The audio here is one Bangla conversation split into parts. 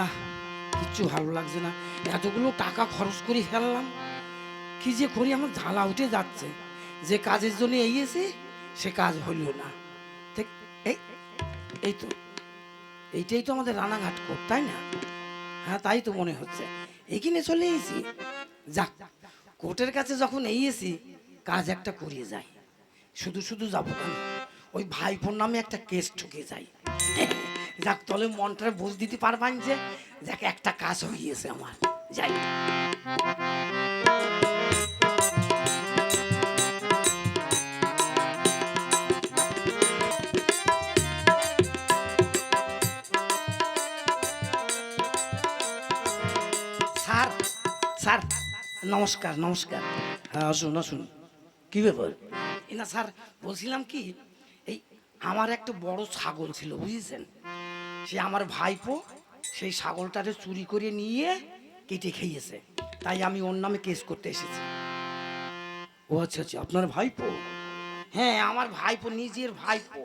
না, কিচ্ছু ভালো লাগছে না। এতগুলো টাকা খরচ করে ফেললাম। কি যে করি, আমার ঝালা উঠে যাচ্ছে। যে কাজের জন্য এগিয়েছি, সে কাজ হইল না। এই তো, এইটাই তো আমাদের রানাঘাট কোর্ট, তাই না? হ্যাঁ তাই তো মনে হচ্ছে। এখানে চলে এসেছি। যাক, কোর্টের কাছে যখন এসেছি কাজ একটা করিয়ে যাই। শুধু শুধু যাব কেন? ওই ভাইপোর নামে একটা কেস ঠুকে যাই। যাক তলে মনটা বুঝ দিতে পারবেন যে। যাক একটা কাজ হয়ে গিয়েছে আমার। যাই। স্যার স্যার নমস্কার নমস্কার। হ্যাঁ আসুন আসুন। কি ব্যাপার? এ না স্যার বলছিলাম কি এই আমার একটা বড় ছাগল ছিল বুঝেছেন? সে আমার ভাইপো সেই ছাগলটারে চুরি করে নিয়ে কেটে খেয়েছে। তাই আমি ওর নামে কেস করতে এসেছি। ও আচ্ছা আচ্ছা আপনার ভাইপো? হ্যাঁ আমার ভাইপো, নিজের ভাইপো।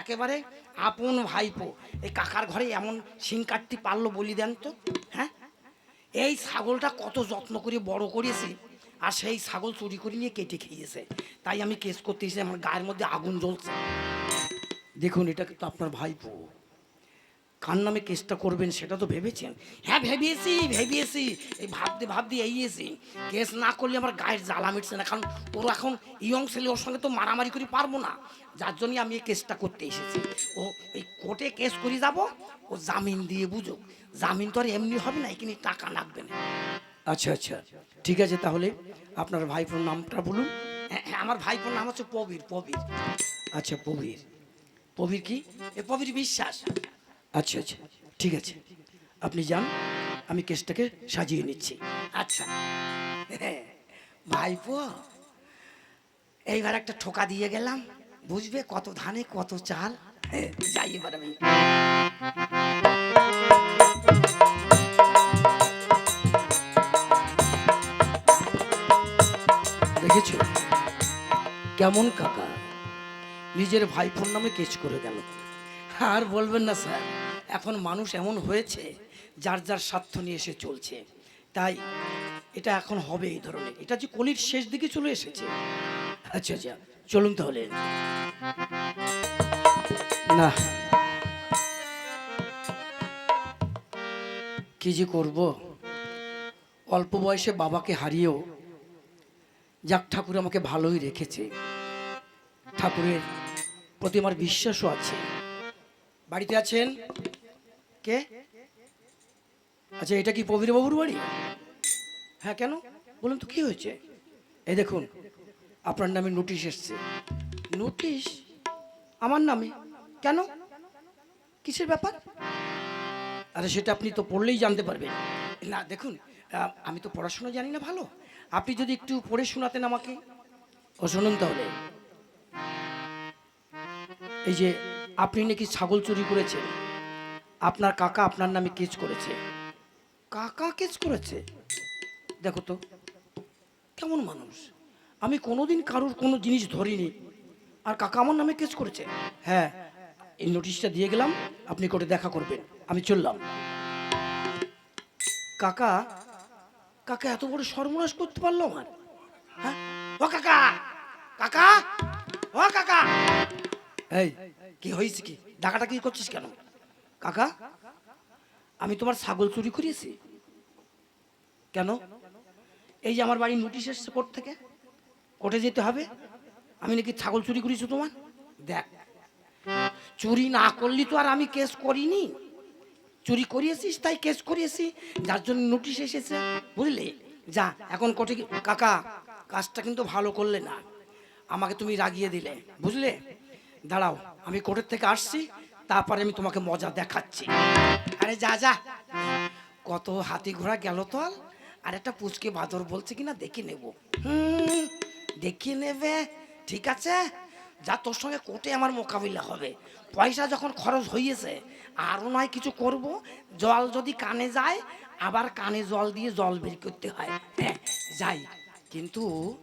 একেবারে আপন ভাইপো। এই কাকার ঘরে এমন শিং কাটতে পারল বলি দেন তো হ্যাঁ? এই ছাগলটা কত যত্ন করে বড় করেছি আর সেই ছাগল চুরি করে নিয়ে কেটে খেয়েছে। তাই আমি কেস করতে এসেছি, আমার গায়ের মধ্যে আগুন জ্বলছে। দেখুন, এটা কিন্তু আপনার ভাইপো। কার নামে কেসটা করবেন সেটা তো ভেবেছেন? হ্যাঁ ভেবেছি ভেবেছি। এই ভাবতে ভাবতে এইয়েছি কেস না করলে আমার গায়ের জ্বালা মিটছে না কারণ ওর এখন ইয়ং ছেলে ওর সঙ্গে তো মারামারি করে পারব না। যার জন্যই আমি এই কেসটা করতে এসেছি। ও এই কোর্টে কেস করে যাব ও জামিন দিয়ে বুঝুক। জামিন তো আর এমনি হবে না এখানে টাকা লাগবে না। আচ্ছা আচ্ছা। ঠিক আছে তাহলে আপনার ভাইপোর নামটা বলুন। হ্যাঁ হ্যাঁ, আমার ভাইপোর নাম হচ্ছে প্রবীর প্রবীর। আচ্ছা প্রবীর। প্রবীর কি? এ প্রবীর বিশ্বাস। আচ্ছা আচ্ছা ঠিক আছে। আপনি যান, আমি কেসটাকে সাজিয়ে নিচ্ছি। আচ্ছা। ভাইপো, এইবার একটা ঠোকা দিয়ে গেলাম। বুঝবে কত ধানে, কত চাল? যাই এবার আমি। দেখেছ? কেমন কাকা? নিজের ভাইপোর নামে কেস করে গেল। আর বলবেন না, স্যার। এখন মানুষ এমন হয়েছে, যার যার স্বার্থ নিয়ে এসে চলছে। তাই এটা এখন হবে এই ধরনের। এটা যে কলির শেষ দিকে চলে এসেছে। আচ্ছা আচ্ছা চলুন তাহলে। না। কি যে করব? অল্প বয়সে বাবাকে হারিয়েও যাক, ঠাকুর আমাকে ভালোই রেখেছে। ঠাকুরের প্রতি আমার বিশ্বাসও আছে। বাড়িতে আছেন? কে? আচ্ছা এটা কি বাবুর বাড়ি? হ্যাঁ কেন? বলুন তো, কি হয়েছে? এই দেখুন, আপনার নামে নোটিশ এসছে। নোটিশ? আমার নামে? কেন? কিসের ব্যাপার? আরে, সেটা আপনি তো পড়লেই জানতে পারবেন। না, দেখুন আমি তো পড়াশোনা জানি না ভালো। আপনি যদি একটু পড়ে শোনাতেন আমাকে। ও, শুনুন তাহলে। এই যে, আপনি নাকি ছাগল চুরি করেছেন? আপনার কাকা আপনার নামে কেস করেছে। কাকা কেস করেছে? দেখো তো, কেমন মানুষ। আমি কোনোদিন কারোর কোনো জিনিস ধরিনি। আর কাকা আমার নামে কেস করেছে? হ্যাঁ এই নোটিশটা দিয়ে গেলাম, আপনি কোর্টে দেখা করবেন। আমি চললাম। কাকা কাকা এত বড় সর্বনাশ করতে পারল আমার? হ্যাঁ? ও কাকা কাকা, ও কাকা। এই, কি হয়েছে কি? ডাকাটা কি করছিস কেন? কাকা, আমি তোমার ছাগল চুরি করিয়েছি। কেন? এই যে আমার বাড়ি নোটিশ এসছে কোর্ট থেকে, কোর্টে যেতে হবে। আমি নাকি ছাগল চুরি করেছি তোমার? দেখ, চুরি না করলি তো আর আমি কেস করিনি। চুরি করিয়েছিস, তাই কেস করিয়েছি। যার জন্য নোটিশ এসেছে, বুঝলি? যা, এখন কোর্টে কাকা, কাজটা কিন্তু ভালো করলে না। আমাকে তুমি রাগিয়ে দিলে, বুঝলে? দাঁড়াও, আমি কোর্টের থেকে আসছি। তারপরে আমি তোমাকে মজা দেখাচ্ছি। আরে যা যা। কত হাতি ঘোড়া গেল তো আর? একটা পুচকে বাদর বলছে কিনা, দেখে নেব। হুম, দেখে নেবে। ঠিক আছে? যা, তোর সঙ্গে কোর্টে আমার মোকাবিলা হবে। পয়সা যখন খরচ হইয়েছে, আরও নয় কিছু করব। জল যদি কানে যায়, আবার কানে জল দিয়ে জল বের করতে হয়। হ্যাঁ যাই। কিন্তু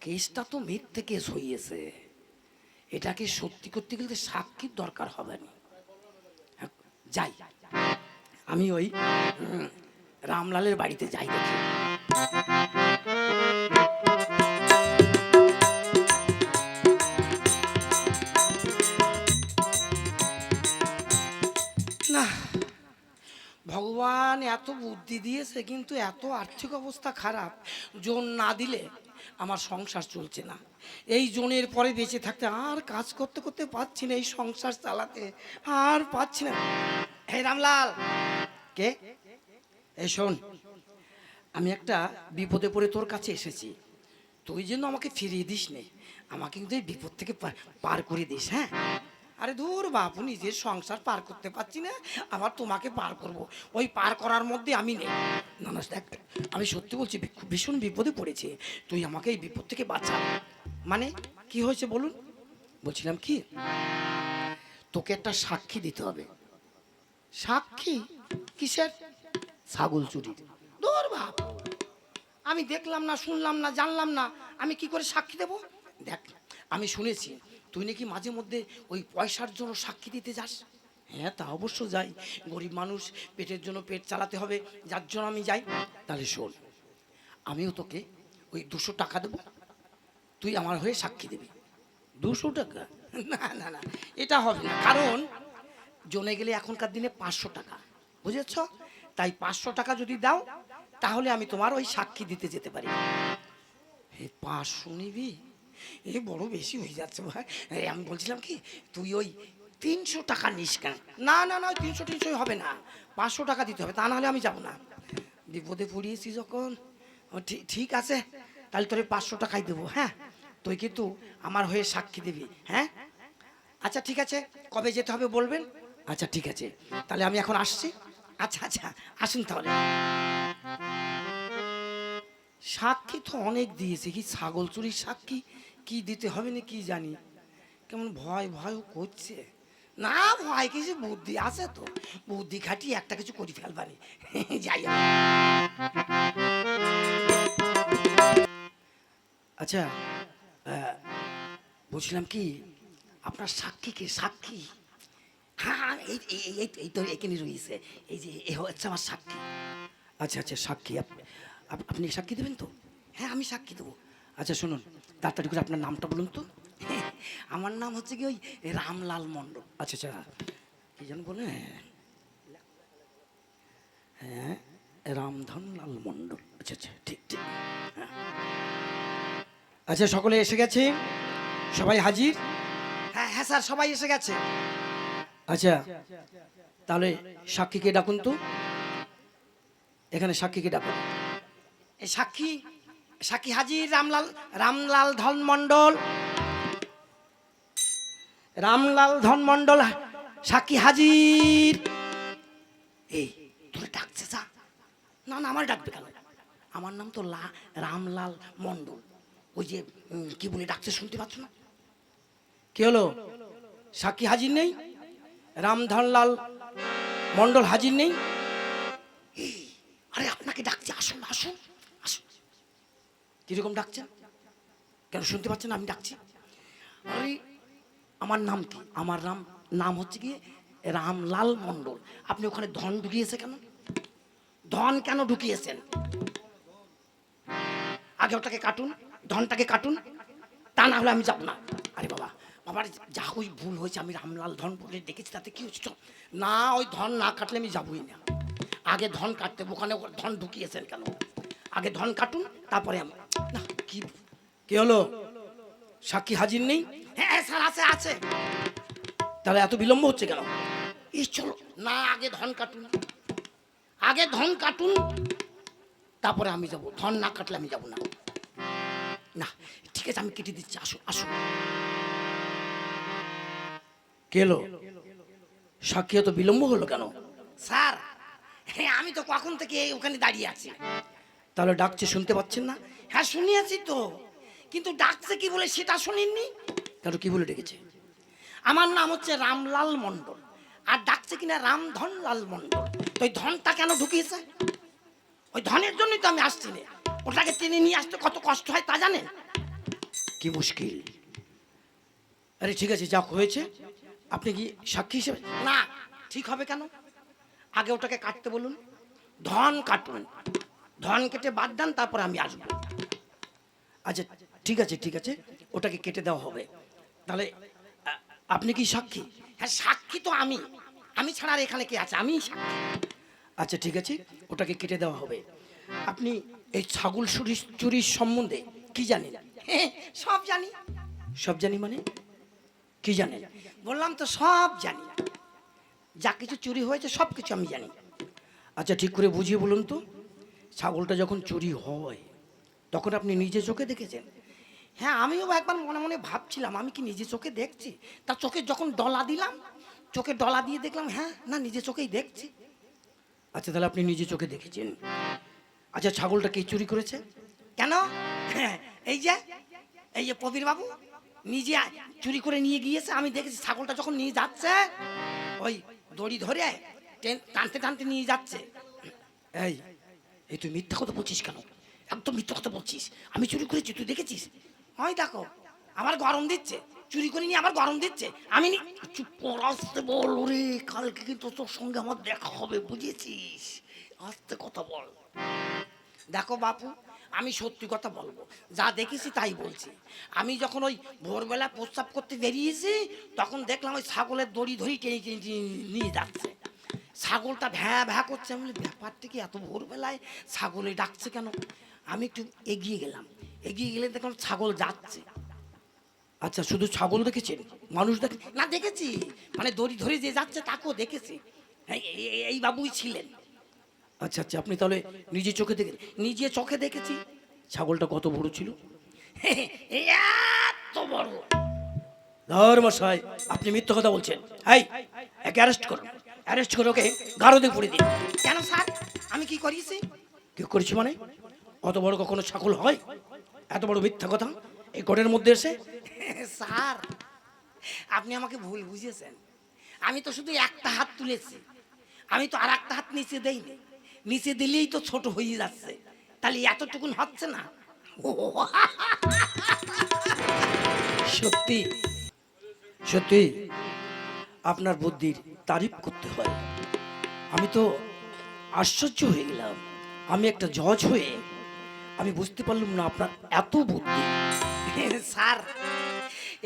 কেসটা তো মিথ্যে কেস হইয়েছে। এটাকে সত্যি করতে গেলে সাক্ষীর দরকার হবে না। হ্যাঁ, যাই। আমি ওই রামলালের বাড়িতে যাই দেখি। না ভগবান এত বুদ্ধি দিয়েছে কিন্তু এত আর্থিক অবস্থা খারাপ জোর না দিলে আমার সংসার চলছে না। এই জোনের পরে বেঁচে থাকতে আর কাজ করতে করতে পাচ্ছি না এই সংসার চালাতে। আর পাচ্ছি না। হে রামলাল! কে? এই শোন, আমি একটা বিপদে পড়ে তোর কাছে এসেছি। তুই জন্য আমাকে ফিরিয়ে দিস নে। আমাকে কিন্তু এই বিপদ থেকে পার করে দিস হ্যাঁ? আরে দূর বাপু, নিজের সংসার পার করতে পারছি না, আবার তোমাকে পার করব। ওই পার করার মধ্যে আমি নেই। না না, দেখ, আমি সত্যি বলছি ভীষণ বিপদে পড়েছে। তুই আমাকে এই বিপদ থেকে বাঁচা। মানে কি হয়েছে বলুন? বলছিলাম কি? তোকে একটা সাক্ষী দিতে হবে। সাক্ষী? কিসের? ছাগল চুরির। দূর বাপ, আমি দেখলাম না, শুনলাম না, জানলাম না, আমি কি করে সাক্ষী দেব? দেখ, আমি শুনেছি তুই নাকি মাঝে মধ্যে ওই পয়সার জন্য সাক্ষী দিতে যাস? হ্যাঁ তা অবশ্য যাই। গরিব মানুষ, পেটের জন্য পেট চালাতে হবে, যার জন্য আমি যাই। তাহলে শোন, আমিও তোকে ওই দুশো টাকা দেবো। তুই আমার হয়ে সাক্ষী দিবি। দুশো টাকা? না না না, এটা হবে না। কারণ জনে গেলে এখনকার দিনে পাঁচশো টাকা, বুঝেছ? তাই পাঁচশো টাকা যদি দাও, তাহলে আমি তোমার ওই সাক্ষী দিতে যেতে পারি। পাঁচশো নিবি? এ বড় বেশি হয়ে যাচ্ছে ভাই। আমি বলছিলাম কি, তুই ওই তিনশো টাকা নিস কেন? না না না তিনশো তিনশোই হবে না। পাঁচশো টাকা দিতে হবে, তা নাহলে আমি যাব না। বিপদে পড়িয়েছি যখন। ঠিক আছে, তাহলে তোরে পাঁচশো টাকাই দেবো হ্যাঁ? তুই কিন্তু আমার হয়ে সাক্ষী দিবি হ্যাঁ? আচ্ছা ঠিক আছে, কবে যেতে হবে বলবেন? আচ্ছা ঠিক আছে, তাহলে আমি এখন আসছি। আচ্ছা আচ্ছা আসুন তাহলে। সাক্ষী তো অনেক দিয়েছে কি, ছাগল চুরির সাক্ষী? কি দিতে হবে না কি জানি। কেমন ভয় ভয় করছে। না ভয়, কিছু বুদ্ধি আছে তো। বুদ্ধি খাটিয়ে একটা কিছু করি ফেলবানি যাই আচ্ছা বলছিলাম কি, আপনার সাক্ষী কে? সাক্ষী? হ্যাঁ হ্যাঁ এই, এই- এই- তো এখানে রয়েছে। এই যে, এ হচ্ছে আমার সাক্ষী। আচ্ছা আচ্ছা সাক্ষী। আপ- আপ- আপনি সাক্ষী দেবেন তো? হ্যাঁ আমি সাক্ষী দেবো। আচ্ছা শুনুন তাড়াতাড়ি করে আপনার নামটা বলুন তো। আমার নাম হচ্ছে কি ওই রামলাল মণ্ডল। আচ্ছা আচ্ছা। কি যেন বলে? হ্যাঁ রামধনলাল মণ্ডল। আচ্ছা আচ্ছা ঠিক ঠিক। হ্যাঁ। আচ্ছা সকলে এসে গেছে? সবাই হাজির? হ্যাঁ হ্যাঁ স্যার সবাই এসে গেছে। আচ্ছা তাহলে সাক্ষীকে ডাকুন তো। এখানে সাক্ষীকে ডাকুন। এই সাক্ষী সাক্ষী হাজির, রামলাল রামলাল ধন মণ্ডল। রামলাল ধন মণ্ডল সাক্ষী হাজির। এই, তোর ডাকছে যা। না না, আমার ডাকবে কেন? আমার নাম তো লা, রামলাল মণ্ডল। ওই যে কি বলে, ডাকছে, শুনতে পাচ্ছ না? কি হলো? সাক্ষী হাজির নেই? রামধনলাল মণ্ডল হাজির নেই? আরে, আপনাকে ডাকছে, আসুন আসুন। কীরকম ডাকছেন কেন শুনতে পাচ্ছেন আমি ডাকছি। আরে, আমার নাম কি? আমার নাম নাম হচ্ছে কি রামলাল মণ্ডল। আপনি ওখানে ধন ঢুকিয়েছে কেন? ধন কেন ঢুকিয়েছেন? আগে ওটাকে কাটুন, ধনটাকে কাটুন, তা না হলে আমি যাব না। আরে বাবা, বাবার যা ওই ভুল হয়েছে, আমি রামলাল ধন বলে ডেকেছি, তাতে কি হচ্ছে? না, ওই ধন না কাটলে আমি যাবই না। আগে ধন কাটতে ওখানে ধন ঢুকিয়েছেন কেন? আগে ধন কাটুন তারপরে আমি না কি কি হলো? সাক্ষী হাজির নেই? হ্যাঁ হ্যাঁ, স্যার আছে আছে। তাহলে এত বিলম্ব হচ্ছে কেন? এই চলো না আগে ধন কাটুন। আগে ধন কাটুন তারপরে আমি যাব। ধন না কাটলে আমি যাব না। না ঠিক আছে আমি কেটে দিচ্ছি আসুন আসুন কেলো সাক্ষী তো বিলম্ব হলো কেন? স্যার হ্যাঁ আমি তো কখন থেকে ওখানে দাঁড়িয়ে আছি। তাহলে ডাকছে, শুনতে পাচ্ছেন না? হ্যাঁ শুনিয়েছি তো। কিন্তু ডাকছে কি বলে সেটা শুনিনি তাহলে কি বলে ডেকেছে? আমার নাম হচ্ছে রামলাল মণ্ডল। আর ডাকছে কিনা রামধন লাল মণ্ডল। তো ওই ধনটা কেন ঢুকিয়েছে? ওই ধনের জন্যই তো আমি আসছি না। ওটাকে টেনে নিয়ে আসতে কত কষ্ট হয় তা জানেন? কি মুশকিল। আরে ঠিক আছে, যা হয়েছে, আপনি কি সাক্ষী হিসেবে? না, ঠিক হবে কেন? আগে ওটাকে কাটতে বলুন। ধন কাটুন। ধন কেটে বাদ দেন তারপর আমি আসব। আচ্ছা ঠিক আছে ঠিক আছে ওটাকে কেটে দেওয়া হবে। তাহলে আপনি কি সাক্ষী? হ্যাঁ সাক্ষী তো আমি। আমি ছাড়া আর এখানে কে আছে? আমি সাক্ষী। আচ্ছা ঠিক আছে ওটাকে কেটে দেওয়া হবে। আপনি এই ছাগল চুরি চুরির সম্বন্ধে কি জানেন? হ্যাঁ সব জানি। সব জানি মানে? কি জানেন? বললাম তো সব জানি। যা কিছু চুরি হয়েছে সব কিছু আমি জানি। আচ্ছা ঠিক করে বুঝিয়ে বলুন তো। ছাগলটা যখন চুরি হয় তখন আপনি নিজে চোখে দেখেছেন? হ্যাঁ আমিও একবার মনে মনে ভাবছিলাম আমি কি নিজে চোখে দেখছি? তা চোখে যখন ডলা দিলাম চোখে ডলা দিয়ে দেখলাম হ্যাঁ না নিজে চোখেই দেখছি। আচ্ছা তাহলে আপনি নিজে চোখে দেখেছেন? আচ্ছা ছাগলটা কে চুরি করেছে? কেন? হ্যাঁ, এই যে এই যে প্রবীর বাবু নিজে চুরি করে নিয়ে গিয়েছে আমি দেখেছি ছাগলটা যখন নিয়ে যাচ্ছে ওই দড়ি ধরে টেন- টানতে টানতে নিয়ে যাচ্ছে। এই এই তুই মিথ্যা কথা বলছিস কেন? একদম মিথ্যা কথা বলছিস। আমি চুরি করেছি, তুই দেখেছিস? হয় দেখো, আমার গরম দিচ্ছে। চুরি করে নিয়ে আমার গরম দিচ্ছে। আমি আস্তে বল ওরে কালকে কিন্তু তোর সঙ্গে আমার দেখা হবে, বুঝেছিস? আস্তে কথা বল। দেখো বাপু, আমি সত্যি কথা বলব। যা দেখেছি তাই বলছি। আমি যখন ওই ভোরবেলা প্রস্তাব করতে বেরিয়েছি, তখন দেখলাম ওই ছাগলের দড়ি ধরি টেনে টেনে নিয়ে যাচ্ছে। ছাগলটা ভ্যা ভ্যা করছে। আমি ব্যাপারটা কি এত ভোরবেলায় ছাগলে ডাকছে কেন? আমি একটু এগিয়ে গেলাম। এগিয়ে গেলে দেখলাম ছাগল যাচ্ছে। আচ্ছা শুধু ছাগল দেখেছেন? মানুষ দেখে? না, দেখেছি। মানে দড়ি ধরে যে যাচ্ছে তাকেও দেখেছি। এই বাবুই ছিলেন। আচ্ছা আচ্ছা আপনি তাহলে নিজে চোখে দেখে নিজে চোখে দেখেছি। ছাগলটা কত বড় ছিল? এত বড়। ধর্মশাই আপনি মিথ্যা কথা বলছেন। হাই একে অ্যারেস্ট করুন অ্যারেস্ট করে ওকে গারদে পুড়ে দিন কেন স্যার? আমি কি করিয়েছি? কি করেছি মানে? অত বড় কখনো ছাগল হয়? এত বড় মিথ্যা কথা? এই কোটের মধ্যে এসে? স্যার আপনি আমাকে ভুল বুঝেছেন আমি তো শুধু একটা হাত তুলেছি। আমি তো আর একটা হাত নিচে দেইনি। নিচে দিলেই তো ছোট হয়ে যাচ্ছে। তাহলে এতটুকুন হচ্ছে না? সত্যি। সত্যি। আপনার বুদ্ধির তারিফ করতে হয়। আমি তো আশ্চর্য হয়ে গেলাম। আমি একটা জজ হয়ে আমি বুঝতে পারলাম না আপনার এত বুদ্ধি। স্যার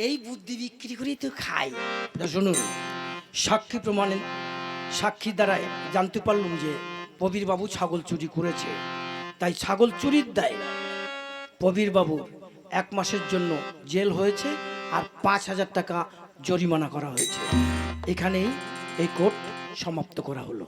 এই বুদ্ধি বিক্রি করেই তো খাই। শুনুন সাক্ষী প্রমাণে সাক্ষী দ্বারা জানতে পারলাম যে প্রবীর বাবু ছাগল চুরি করেছে। তাই ছাগল চুরির দায় প্রবীর বাবু এক মাসের জন্য জেল হয়েছে আর পাঁচ হাজার টাকা জরিমানা করা হয়েছে। এখানেই এই কোর্ট সমাপ্ত করা হলো।